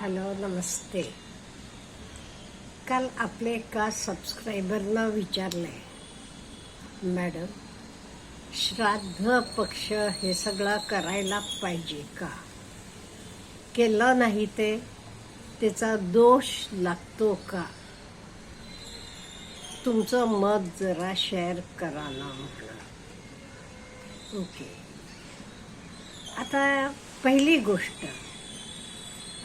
Hello नमस्ते. काल आपले एका सबस्क्रायबरनं विचारलंय मॅडम श्राद्ध पक्ष हे सगळं करायला पाहिजे का? केलं नाही ते त्याचा दोष लागतो का? तुमचं मत जरा शेअर करा ना म्हटलं. ओके आता पहिली गोष्ट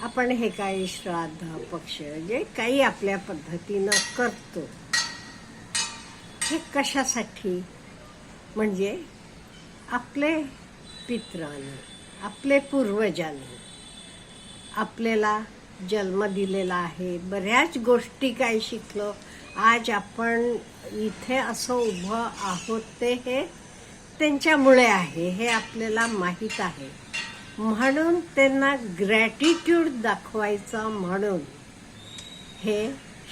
आपण हे काही श्राद्ध पक्ष जे काही आपल्या पद्धतीनं करतो हे कशासाठी? म्हणजे आपले पित्रांनी आपले पूर्वजांनी आपल्याला जन्म दिलेला आहे. बऱ्याच गोष्टी काय शिकलो. आज आपण इथे असं उभं आहोत ते हे त्यांच्यामुळे आहे हे आपल्याला माहीत आहे. म्हणून त्यांना ग्रॅटिट्यूड दाखवायचा म्हणून हे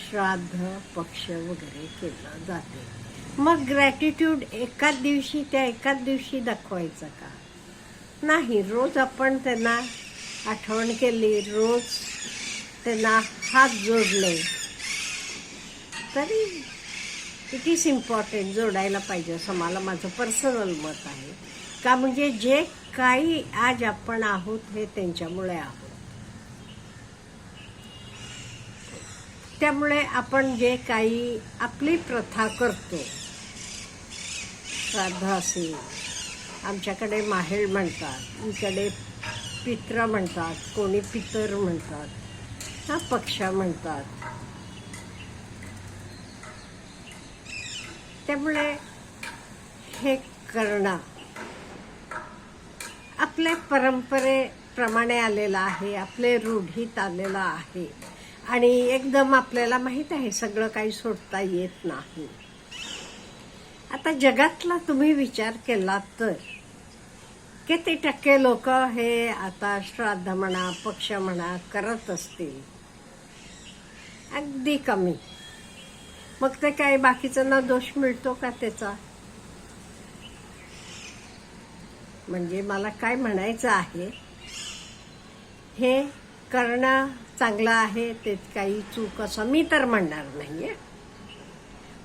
श्राद्ध पक्ष वगैरे केलं जाते. मग ग्रॅटिट्यूड एकाच दिवशी त्या एकाच दिवशी दाखवायचं का? नाही रोज आपण त्यांना आठवण केली रोज त्यांना हात जोडले. तरी इट इज इम्पॉर्टंट जोडायला पाहिजे असं मला माझं पर्सनल मत आहे. का म्हणजे जे काही आज आपण आहोत हे त्यांच्यामुळे आहोत. त्यामुळे आपण जे काही आपली प्रथा करतो. श्राद्ध असेल आमच्याकडे माहेर म्हणतात इकडे पित्र म्हणतात कोणी पितर म्हणतात हा पक्षा म्हणतात. त्यामुळे हे करणं आपल्या परंपरेप्रमाणे आलेलं आहे आपले रूढीत आलेलं आहे. आणि एकदम आपल्याला माहीत आहे सगळं काही सोडता येत नाही. आता जगातला तुम्ही विचार केला तर किती टक्के लोक हे आता श्राद्ध म्हणा पक्ष म्हणा करत असतील? अगदी कमी. मग ते काय बाकीच्यांना दोष मिळतो का त्याचा? म्हणजे मला काय म्हणायचं आहे हे करणं चांगलं आहे ते काही चूक असं मी तर म्हणणार नाहीये.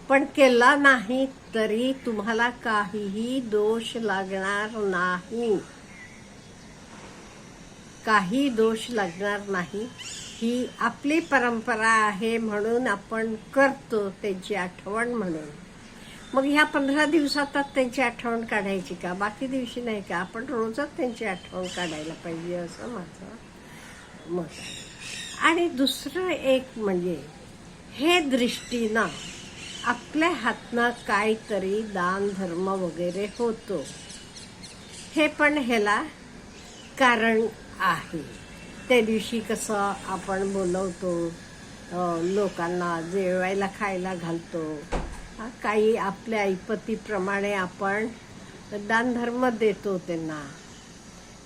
पण केला नाही तरी तुम्हाला काहीही दोष लागणार नाही. काही दोष लागणार नाही. ही आपली परंपरा आहे म्हणून आपण करतो त्याची आठवण म्हणून. मग ह्या पंधरा दिवसातच त्यांची आठवण काढायची का? बाकी दिवशी नाही का? आपण रोजच त्यांची आठवण काढायला पाहिजे असं माझं मत आहे. आणि दुसरं एक म्हणजे हे दृष्टीनं आपल्या हातनं काहीतरी दान धर्म वगैरे होतो. हे पण ह्याला कारण आहे. त्या दिवशी कसं आपण बोलवतो लोकांना जेवायला खायला घालतो काही आपल्या ऐपतीप्रमाणे आपण दानधर्म देतो त्यांना.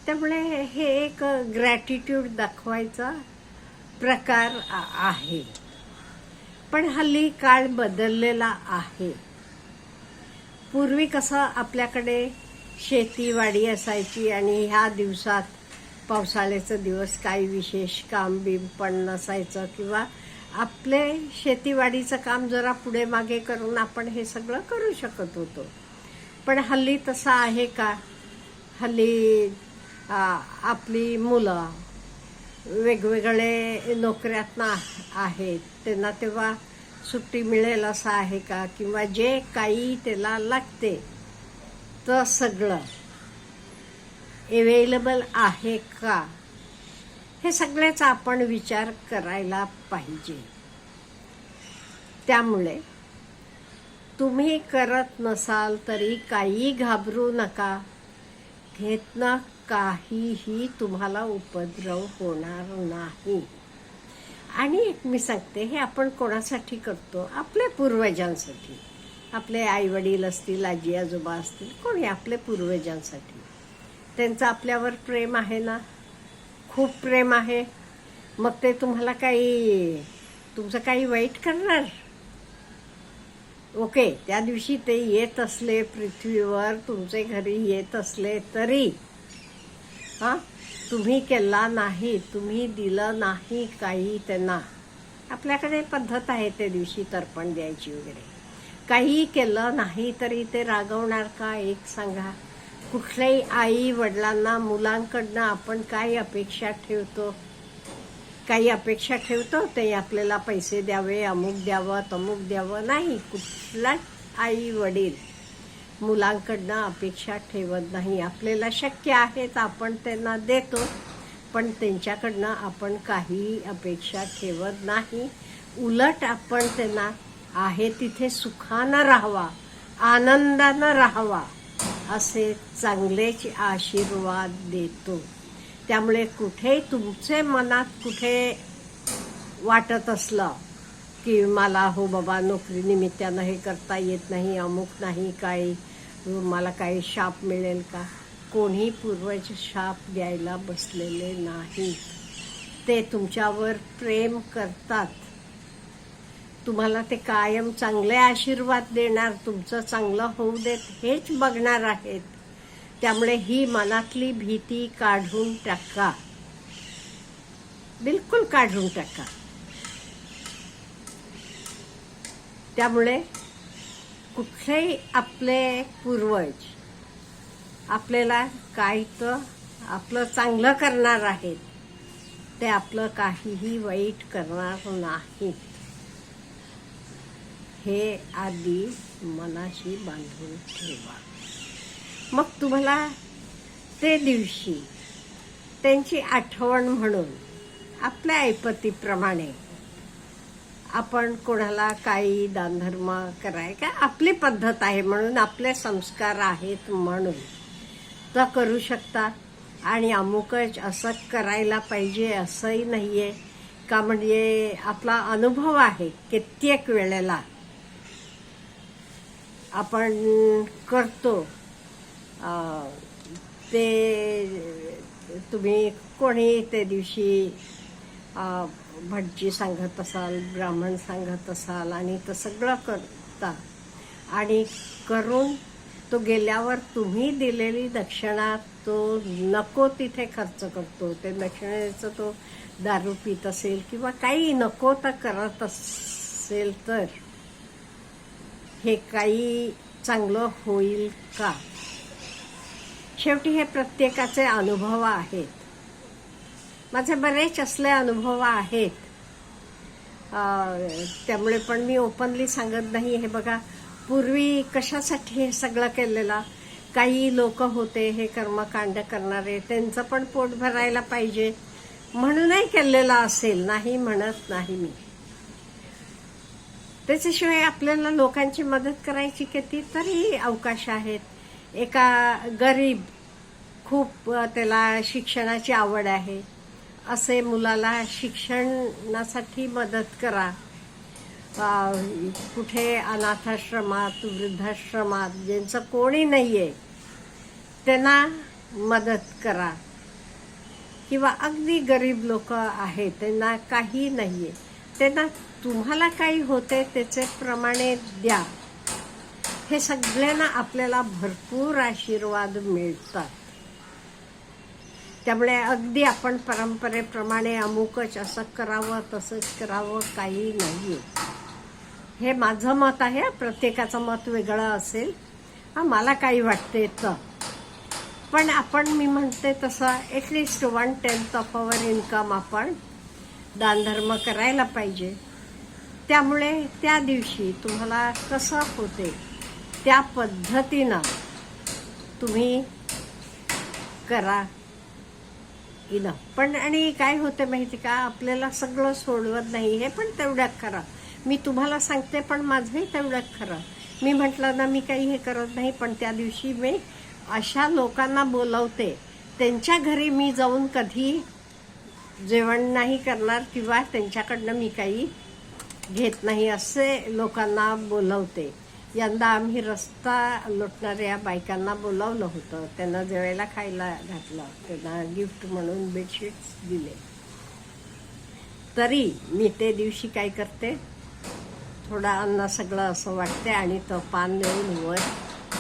त्यामुळे हे एक ग्रॅटिट्यूड दाखवायचा प्रकार आहे. पण हल्ली काळ बदललेला आहे. पूर्वी कसं आपल्याकडे शेतीवाडी असायची आणि ह्या दिवसात पावसाळ्याचं दिवस काही विशेष काम बिम पण नसायचं किंवा आपले शेतीवाडीचं काम जरा पुढे मागे करून आपण हे सगळं करू शकत होतो. पण हल्ली तसं आहे का? हल्ली आपली मुलं वेगवेगळे नोकऱ्यातनं आहेत. त्यांना तेव्हा सुट्टी मिळेल असं आहे का? किंवा जे काही त्याला लागते तर सगळं अवेलेबल आहे का? हे सगळ्याचा आपण विचार करायला पाहिजे. त्यामुळे तुम्ही करत नसाल तरी काही घाबरू नका. घेतना काहीही तुम्हाला उपद्रव होणार नाही. आणि एक मी सांगते हे आपण कोणासाठी करतो? आपल्या पूर्वजांसाठी. आपले आई वडील असतील आजी आजोबा असतील कोणी आपल्या पूर्वजांसाठी. त्यांचं आपल्यावर प्रेम आहे ना? खूप प्रेम आहे. मग ते तुम्हाला काही तुमचं काही वाईट करणार? ओके त्या दिवशी ते येत असले पृथ्वीवर तुमचे घरी येत असले तरी हा तुम्ही केला नाही तुम्ही दिलं नाही काही त्यांना. आपल्याकडे पद्धत आहे त्या दिवशी तर्पण द्यायची वगैरे. काही केलं नाही तरी ते रागवणार का? एक सांगा. कुठल्याही आई वडिलांना मुलांकडनं आपण काय अपेक्षा ठेवतो काही अपेक्षा ठेवतो ते आपल्याला पैसे द्यावे अमुक द्यावं तमुक द्यावं. नाही कुठलाच आई वडील मुलांकडनं अपेक्षा ठेवत नाही. आपल्याला शक्य आहे तर आपण त्यांना देतो पण त्यांच्याकडनं आपण काही अपेक्षा ठेवत नाही. उलट आपण त्यांना आहे तिथे सुखानं राहावा आनंदानं राहावा. असे चांगलेच आशीर्वाद देतो. त्यामुळे कुठे तुमचे मनात कुठे वाटत असलं की मला हो बाबा नोकरी निमित्तानं हे करता येत नाही अमुक नाही काही मला काही शाप मिळेल का? कोणी पूर्वज शाप द्यायला बसलेले नाही ते तुमच्यावर प्रेम करतात. तुम्हाला ते कायम चांगले आशीर्वाद देणार तुमचं चांगलं होऊ देत हेच बघणार आहेत. त्यामुळे ही मनातली भीती काढून टाका. बिलकुल काढून टाका. त्यामुळे कुठलेही आपले पूर्वज आपल्याला काय तर आपलं चांगलं करणार आहेत ते आपलं काहीही वाईट करणार नाहीत हे आधी मनाशी बांधून ठेवा. मग तुम्हाला ते दिवशी त्यांची आठवण म्हणून आपल्या ऐपतीप्रमाणे आपण कोणाला काही दानधर्म कराय का? आपली पद्धत आहे म्हणून आपले संस्कार आहेत म्हणून. तर करू शकता. आणि अमुकच असं करायला पाहिजे असंही नाही आहे का म्हणजे आपला अनुभव आहे कित्येक वेळेला आपण करतो. ते तुम्ही कोणी त्या दिवशी भटजी सांगत असाल ब्राह्मण सांगत असाल आणि तर सगळं करता. आणि करून तो गेल्यावर तुम्ही दिलेली दक्षिणा तो नको तिथे खर्च करतो. ते दक्षिणेचं तो दारू पित असेल किंवा काही नको तर करत असेल तर हे काही चांगलं होईल का? शेवटी हे प्रत्येकाचे अनुभव आहेत. माझे बरेच असले अनुभव आहेत. त्यामुळे पण मी ओपनली सांगत नाही. हे बघा पूर्वी कशासाठी हे सगळं केलेलं? काही लोक होते हे कर्मकांड करणारे त्यांचं पण पोट भरायला पाहिजे. म्हणूनही केलेलं असेल. नाही म्हणत नाही मी. त्याच्याशिवाय आपल्याला लोकांची मदत करायची कितीतरी अवकाश आहेत. एका गरीब खूप त्याला शिक्षणाची आवड आहे. असे मुलाला शिक्षणासाठी मदत करा. कुठे अनाथाश्रमात वृद्धाश्रमात ज्यांचं कोणी नाही आहे त्यांना मदत करा. किंवा अगदी गरीब लोक आहेत त्यांना काही आहे त्यांना तुम्हाला काही होते त्याचे प्रमाणे द्या. हे सगळ्यांना आपल्याला भरपूर आशीर्वाद मिळतात. त्यामुळे अगदी आपण परंपरेप्रमाणे अमुकच असं करावं तसंच करावं काही नाही. हे माझं मत आहे प्रत्येकाचं मत वेगळं असेल. हा मला काही वाटते तर पण आपण मी म्हणते तसं at least one tenth of our income आपण दानधर्म करायला पाहिजे. त्यामुळे त्या दिवशी तुम्हाला कसं होते त्या पद्धतीनं तुम्ही करा. इलं. पण आणि काय होतं माहिती का? आपल्याला सगळं सोडवत नाही हे पण तेवढ्यात खरं मी तुम्हाला सांगते पण माझंही तेवढ्यात खरं मी म्हटलं ना मी काही हे करत नाही पण त्या दिवशी मी अशा लोकांना बोलवते. त्यांच्या घरी मी जाऊन कधी जेवण नाही करणार किंवा त्यांच्याकडनं मी काही घेत नाही असे लोकांना बोलवते. यंदा आम्ही रस्ता लुटणाऱ्या बायकांना बोलावलं होतं. त्यांना जेवायला खायला घातलं. त्यांना गिफ्ट म्हणून बेडशीट्स दिले. तरी मी ते दिवशी काय करते? थोडा अन्न सगळं असं वाटते आणि तो पान देऊन वर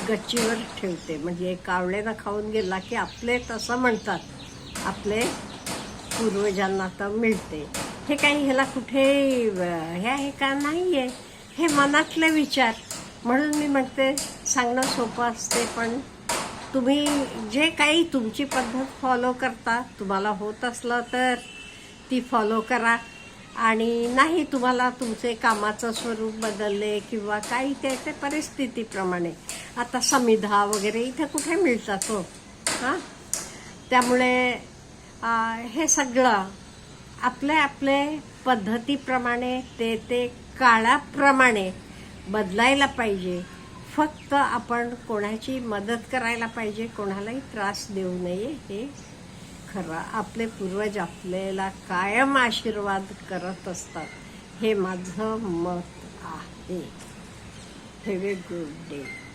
गच्चीवर ठेवते. म्हणजे कावळेनं खाऊन गेला की आपले तसं म्हणतात. आपले पूर्वजांना तर मिळते. हे काही ह्याला कुठे हे आहे का? नाही आहे हे मनातले विचार. म्हणून मी म्हणते सांगणं सोपं असते पण तुम्ही जे काही तुमची पद्धत फॉलो करता तुम्हाला होत असलं तर ती फॉलो करा. आणि नाही तुम्हाला तुमचे कामाचं स्वरूप बदलले किंवा काही ते ते परिस्थितीप्रमाणे. आता समिधा वगैरे इथे कुठे मिळतात हो? हां? त्यामुळे हे सगळं आपले आपले पद्धतीप्रमाणे ते ते काळाप्रमाणे बदलायला पाहिजे. फक्त आपण कोणाची मदत करायला पाहिजे कोणालाही त्रास देऊ नये हे खरं. आपले पूर्वज आपल्याला कायम आशीर्वाद करत असतात. हे माझं मत आहे. Have a good day